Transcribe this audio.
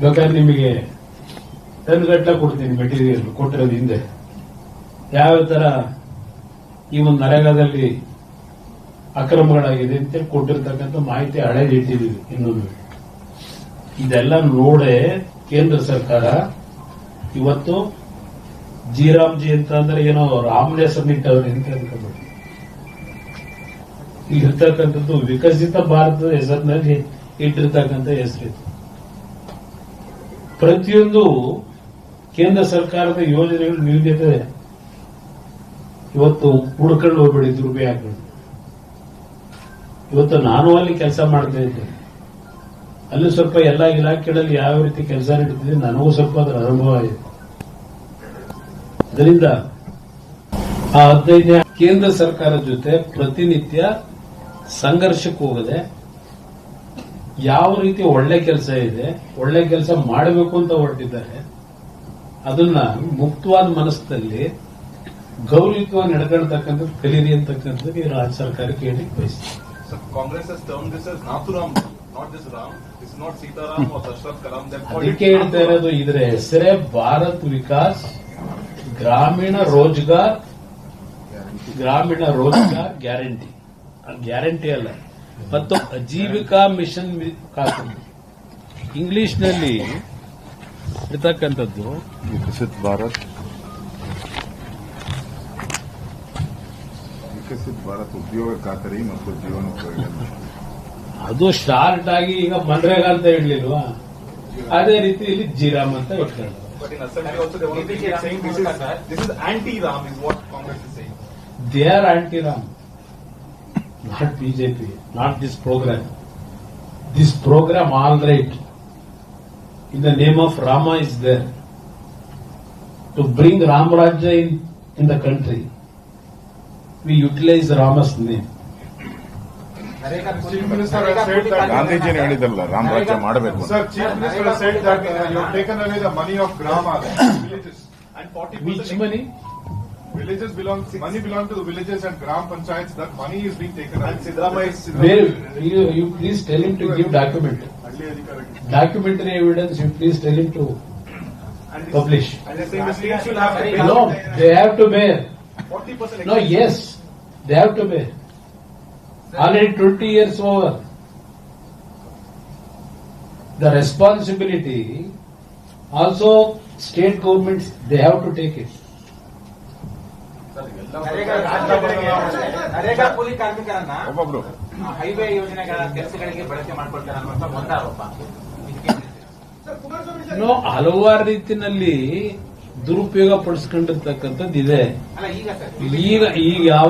ಬೇಕಾದ್ರೆ ನಿಮಗೆ ಟನ್ಗಟ್ಲೆ ಕೊಡ್ತೀನಿ ಮೆಟೀರಿಯಲ್ ಕೊಟ್ಟಿರೋದು ಹಿಂದೆ. ಯಾವ ತರ ಈ ಒಂದು ನರೇಗಾದಲ್ಲಿ ಅಕ್ರಮಗಳಾಗಿದೆ ಅಂತೇಳಿ ಕೊಟ್ಟಿರ್ತಕ್ಕಂಥ ಮಾಹಿತಿ ಹಳೇದು ಇಟ್ಟಿದ್ದೀವಿ ಇನ್ನೊಂದು. ಇದೆಲ್ಲ ನೋಡೇ ಕೇಂದ್ರ ಸರ್ಕಾರ ಇವತ್ತು ಜಿ ಅಂತ ಅಂದ್ರೆ ಏನೋ ರಾಮನ ಹೆಸರಿನಿಟ್ಟವ್ರೆ ಅಂತ ಅನ್ಕೊಂಡ್ಬಿಟ್ಟು ಇಲ್ಲಿರ್ತಕ್ಕಂಥದ್ದು ವಿಕಸಿತ ಭಾರತದ ಹೆಸರಿನಲ್ಲಿ ಇಟ್ಟಿರ್ತಕ್ಕಂಥ ಹೆಸರಿತ್ತು. ಪ್ರತಿಯೊಂದು ಕೇಂದ್ರ ಸರ್ಕಾರದ ಯೋಜನೆಗಳು ವಿವಿಧತೆ ಇವತ್ತು ಹುಡ್ಕೊಂಡು ಹೋಗ್ಬೇಡಿ ದುರುಪಯೋಗಗಳು ಇವತ್ತು ನಾನು ಅಲ್ಲಿ ಕೆಲಸ ಮಾಡ್ತಾ ಇದ್ದೆ. ಅಲ್ಲಿ ಸ್ವಲ್ಪ ಎಲ್ಲ ಇಲಾಖೆಗಳಲ್ಲಿ ಯಾವ ರೀತಿ ಕೆಲಸ ನಡೀತಿದೆ, ನನಗೂ ಸ್ವಲ್ಪ ಅದರ ಅನುಭವ ಇದೆ. ಅದರಿಂದ ಆ ಹದಿನೈದನೇ ಕೇಂದ್ರ ಸರ್ಕಾರದ ಜೊತೆ ಪ್ರತಿನಿತ್ಯ ಸಂಘರ್ಷಕ್ಕೆ ಹೋಗದೆ ಯಾವ ರೀತಿ ಒಳ್ಳೆ ಕೆಲಸ ಇದೆ ಒಳ್ಳೆ ಕೆಲಸ ಮಾಡಬೇಕು ಅಂತ ಹೊರಟಿದ್ದಾರೆ ಅದನ್ನ ಮುಕ್ತವಾದ ಮನಸ್ಸಲ್ಲಿ ಗೌರವಿತವಾಗಿ ನಡ್ಕೊಳ್ತಕ್ಕಂಥದ್ದು ಕಲೀರಿ ಅಂತಕ್ಕಂಥದ್ದು ಈ ರಾಜ್ಯ ಸರ್ಕಾರಕ್ಕೆ ಕೇಳಿ ಬಯಸ್ತೀನಿ. ಕಾಂಗ್ರೆಸ್ ಅದಕ್ಕೆ ಹೇಳ್ತಾ. ಇರೋದು ಇದರ ಹೆಸರೇ ಭಾರತ್ ವಿಕಾಸ್ ಗ್ರಾಮೀಣ ರೋಜ್ಗಾರ್ ಗ್ರಾಮೀಣ ರೋಜ್ಗಾರ್ ಗ್ಯಾರಂಟಿ. ಗ್ಯಾರಂಟಿ ಅಲ್ಲ. ಮತ್ತು ಅಜೀವಿಕಾ ಮಿಷನ್ ಇಂಗ್ಲಿಷ್ನಲ್ಲಿ ಇರ್ತಕ್ಕಂಥದ್ದು ವಿಕಸಿತ್ ಭಾರತ್. ವಿಕಸಿತ್ ಭಾರತ್ ಉದ್ಯೋಗ ಖಾತರಿ ಮತ್ತು ಜೀವನ ಅದು ಶಾರ್ಟ್ ಆಗಿ ಈಗ ಮನ್ರೇಗ ಅಂತ ಹೇಳಲಿಲ್ವಾ ಅದೇ ರೀತಿ ಇಲ್ಲಿ ಜಿರಾಮ್ ಅಂತ ಇಟ್ಕೊಂಡು they are anti also not BJP, not this program. This program, all right, in the name of Rama is there to bring Ram Rajya in, in the country. We utilize Rama's name. Chief Minister has said that. ಗಾಂಧೀಜಿನ ಹೇಳಿದಲ್ಲ ರಾಮ ರಾಜ್ಯ ಮಾಡಬೇಕು ಅಂತ. Sir, Chief Minister has said that uh, you have taken away the money of Grama, Villages belong, money belong to the villages and gram panchayats. That money is being taken. And Where you, you please tell him to give document. Documentary evidence. You please tell him to publish. No, they have to bear. Forty percent. No, yes, they have to bear. Already 20 years over. The responsibility also state governments they have to take it. NREGA ಕೂಲಿ ಕಾರ್ಮಿಕರನ್ನ ಒಬ್ಬೊಬ್ರು. Highway ಯೋಜನೆಗಳ ಕೆಲಸಗಳಿಗೆ ಬಳಕೆ ಮಾಡ್ಕೊಳ್ತಾರೆ ಅನ್ನೋ ಒಂದು ಆರೋಪ ಹಲವಾರು ರೀತಿಯಲ್ಲಿ ದುರುಪಯೋಗ ಪಡಿಸ್ಕೊಂಡಿರ್ತಕ್ಕಂಥದ್ದು ಇದೆ ಅಲ್ಲ ಈಗ ಸರ್. ಈಗ ಈಗ ಯಾವ